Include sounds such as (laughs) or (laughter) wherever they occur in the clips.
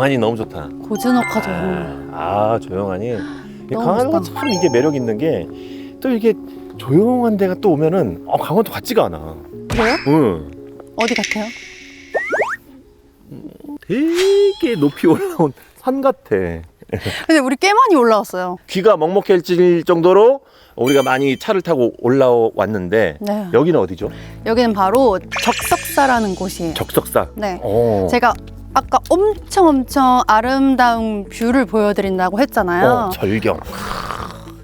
조용하니 너무 좋다. 고즈넉하죠. 정말. 아, 조용하니. (gasps) 너무 좋다. 참 이게 매력 있는 게 또 이게 조용한 데가 또 오면은 어, 강원도 같지가 않아. 그래요? 응. 어디 같아요? 되게 높이 올라온 산 같아. (laughs) 근데 우리 꽤 많이 올라왔어요. 귀가 먹먹해질 정도로 우리가 많이 차를 타고 올라왔는데 네. 여기는 어디죠? 여기는 바로 적석사라는 곳이에요. 적석사. 네. 어. 제가 아까 엄청 엄청 아름다운 뷰를 보여드린다고 했잖아요. 어, 절경.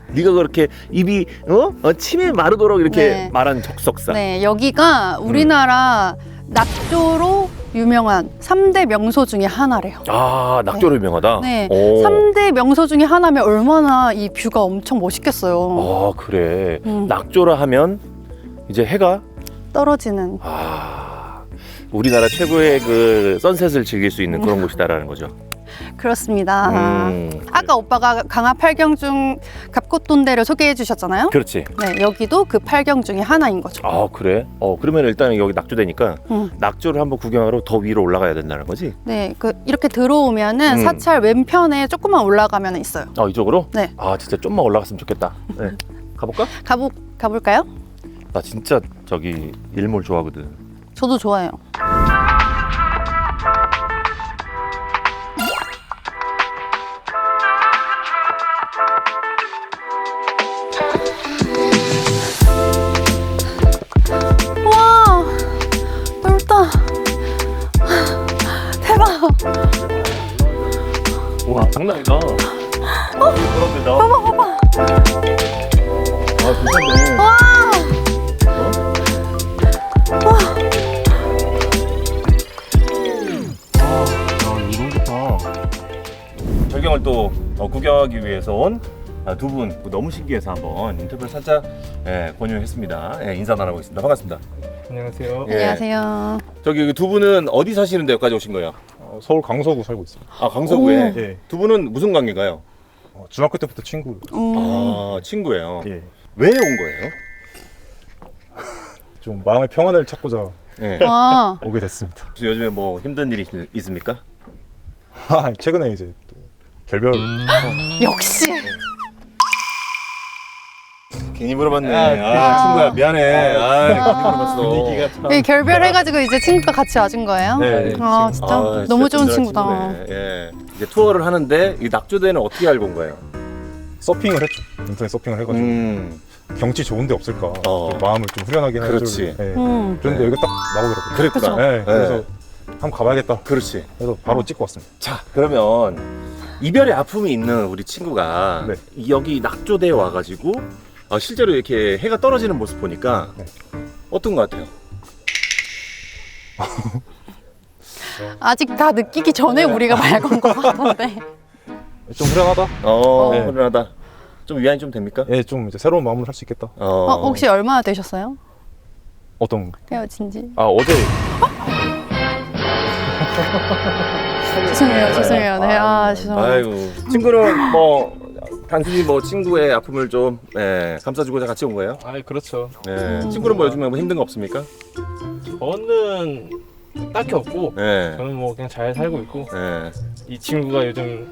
네가 그렇게 입이 어? 어 침이 마르도록 이렇게 네. 말한 적석사. 네, 여기가 우리나라 낙조로 유명한 삼대 명소 중에 하나래요. 아 낙조로 유명하다. 네. 오. 삼대 명소 중에 하나면 얼마나 이 뷰가 엄청 멋있겠어요. 아 그래. 음. 낙조라 하면 이제 해가 떨어지는. 아 우리나라 최고의 그 선셋을 즐길 수 있는 그런 곳이다라는 거죠. 그렇습니다. 음. 아까 오빠가 강화 팔경중 갑꽃돈대를 소개해 주셨잖아요. 그렇지. 네, 여기도 그 팔경 중에 하나인 거죠. 아 그래? 어 그러면 일단 여기 낙조되니까 음. 낙조를 한번 구경하러 더 위로 올라가야 된다는 거지? 네, 그 이렇게 들어오면은 음. 사찰 왼편에 조금만 올라가면 있어요. 아 이쪽으로? 네. 아 진짜 좀만 올라갔으면 좋겠다. 네. (laughs) 가볼까? 가보 가볼까요? 나 진짜 저기 일몰 좋아하거든. 저도 좋아해요. 와, 넓다. 대박. 와 장난 아니다. 어? 봐봐, 봐봐. 아 괜찮 어, 구경하기 위해서 온 두 분 너무 신기해서 한번 인터뷰를 살짝 예, 권유했습니다. 예, 인사 나눠보겠습니다. 반갑습니다. 안녕하세요. 예. 안녕하세요. 저기 그두 분은 어디 사시는데 여기까지 오신 거예요? 어, 서울 강서구 살고 있습니다. 아 강서구에. 예. 두 분은 무슨 관계가요? 어, 중학교 때부터 친구. 음, 아 친구예요. 예. 왜 온 거예요? (laughs) 좀 마음의 평안을 찾고자 예. 와, 오게 됐습니다. 요즘에 뭐 힘든 일이 있- 있습니까? 아, 최근에 이제 또 결별. 역시. 괜히 물어봤네. 아, 아, 친구야 미안해. 아, 괜히 물어봤어. 분위기가 참. 네, 결별해가지고 이제 친구가 같이 와준 거예요? 네, 아, 진짜 아, 너무 진짜 좋은 친구다. 친구네. 예. 이제 투어를 하는데 이 낙조대는 어떻게 알고 온 거예요? 서핑을 했죠. 인터넷 서핑을 해가지고 음, 경치 좋은데 없을까. 어. 좀 마음을 좀 후련하게 해줄. 그렇지. 예. 음. 그런데 여기 딱 나오더라고요. 그랬구나. 네, 그래서 한번 가봐야겠다. 그렇지. 그래서 바로 찍고 왔습니다. 자, 그러면 이별의 아픔이 있는 우리 친구가 네. 여기 낙조대에 와가지고 어, 실제로 이렇게 해가 떨어지는 모습 보니까 네. 어떤 것 같아요? (laughs) 아직 다 느끼기 전에 우리가 말건것 같은데. (laughs) 좀 후련하다. 어, 네. 훈훈하다. 좀 위안이 좀 됩니까? 예, 좀 이제 새로운 마음으로 살 수 있겠다. 어, 어, 혹시 얼마나 되셨어요? 어떤 헤어진 지? 아 어제 (laughs) 죄송해요, 죄송해요. 네, 아, 죄송합니다. 아이고 친구는 뭐 단순히 뭐 친구의 아픔을 좀 예, 감싸주고자 같이 온 거예요. 아 그렇죠. 예, 친구는 뭐 요즘에 뭐 힘든 거 없습니까? 저는 딱히 없고 예, 저는 뭐 그냥 잘 살고 있고 예, 이 친구가 요즘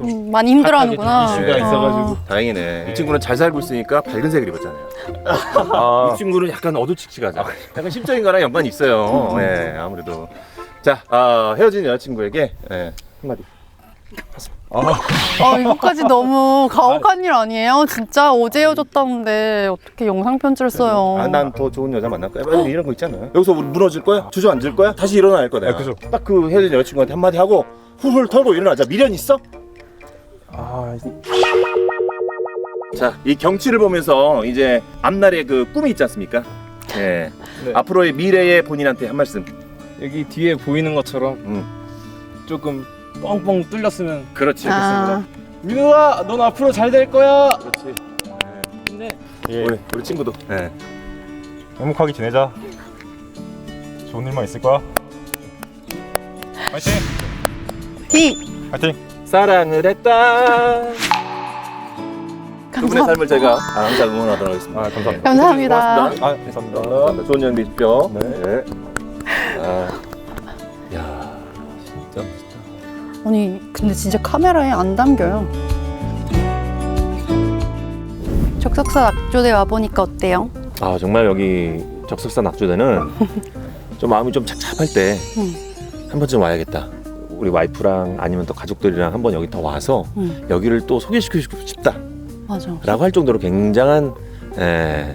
음, 많이 힘들어하는구나. 이슈가 네. 있어가지고 다행이네. 이 네. 친구는 잘 살고 있으니까 밝은 색을 입었잖아요. 이 친구는 약간 어두칙칙하죠. 약간 심적인 거랑 연관이 있어요. 예, 아무래도. 자, 아, 헤어진 여자친구에게 예, 한마디. 어, 이거까지 너무 가혹한 일 아니에요? 진짜 어제 헤어졌다는데 어떻게 영상 편지를 써요? 아, 난 더 좋은 여자 만날 거야. 막 이런 거 있잖아요. 여기서 우리 무너질 거야? 주저앉을 거야? 다시 일어날 거야. 아, 그죠. 딱 그 헤어진 여자친구한테 한마디 하고 훌훌 털고 일어나자. 미련 있어? 아, 자, 이 경치를 보면서 이제 앞날의 그 꿈이 있지 않습니까? 예. 네. 앞으로의 미래의 본인한테 한 말씀. 여기 뒤에 보이는 것처럼 음. 조금 뻥뻥 뚫렸으면 그렇지. 아, 민우아 넌 앞으로 잘 될 거야. 그렇지. 근데 예, 우리 우리 친구도. 예. 행복하게 지내자. 좋은 일만 있을 거야. 파이팅! 히! 파이팅! 사랑을 했다. 두 분의 감사, 삶을 제가 항상 응원하도록 하겠습니다. 아, 감사합니다. 감사합니다. 고맙습니다. 아, 감사합니다. 감사합니다. 좋은 연비 있십시오. 네. 아, 야, 진짜 멋있다. 아니 근데 진짜 카메라에 안 담겨요. 적석사 낙조대 와 보니까 어때요? 아 정말 여기 적석사 낙조대는 (laughs) 좀 마음이 좀 착잡할 때 한 응. 번쯤 와야겠다. 우리 와이프랑 아니면 또 가족들이랑 한번 여기 더 와서 응. 여기를 또 소개시키고 싶다라고 맞아. 할 정도로 굉장한 에,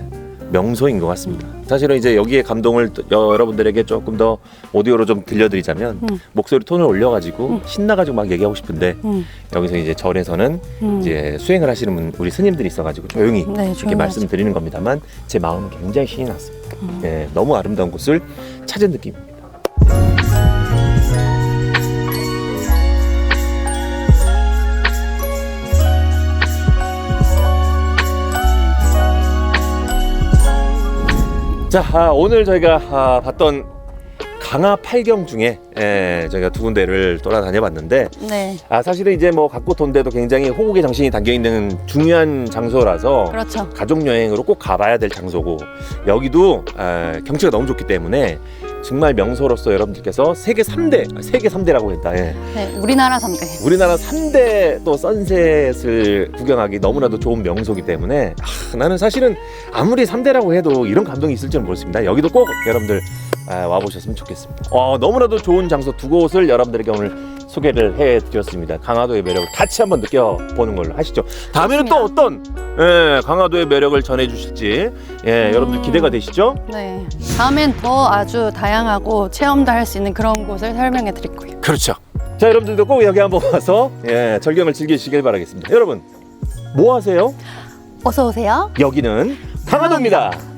명소인 것 같습니다. 사실은 이제 여기에 감동을 또 여러분들에게 조금 더 오디오로 좀 들려드리자면 응. 목소리 톤을 올려가지고 응. 신나가지고 막 얘기하고 싶은데 응. 여기서 이제 절에서는 응. 이제 수행을 하시는 분, 우리 스님들이 있어가지고 조용히 네, 이렇게 조용히 말씀드리는 겁니다만 제 마음은 굉장히 신이 났습니다. 음. 예, 너무 아름다운 곳을 찾은 느낌입니다. 자, 아, 오늘 저희가 아, 봤던 강화 팔경 중에 예, 저희가 두 군데를 돌아다녀봤는데 네, 아 사실은 이제 뭐 각고 돈데도 굉장히 호국의 정신이 담겨 있는 중요한 장소라서 그렇죠. 가족 여행으로 꼭 가봐야 될 장소고 여기도 아, 경치가 너무 좋기 때문에 정말 명소로서 여러분들께서 세계 3대 세계 3대라고 했다. 예. 네, 우리나라 3대. 우리나라 3대 또 선셋을 구경하기 너무나도 좋은 명소기 때문에 아, 나는 사실은 아무리 3대라고 해도 이런 감동이 있을 줄은 모르겠습니다. 여기도 꼭 여러분들 아, 와보셨으면 좋겠습니다. 어, 너무나도 좋은 장소 두 곳을 여러분들에게 오늘 소개를 해드렸습니다. 강화도의 매력을 같이 한번 느껴보는 걸로 하시죠. 다음에는 또 어떤 예, 강화도의 매력을 전해주실지 예, 음. 여러분들 기대가 되시죠? 네, 다음엔 더 아주 다양하고 체험도 할 수 있는 그런 곳을 설명해 드릴 거예요. 그렇죠. 자 여러분들도 꼭 여기 한번 와서 예, 절경을 즐기시길 바라겠습니다. 여러분 뭐 하세요? 어서 오세요. 여기는 강화도입니다.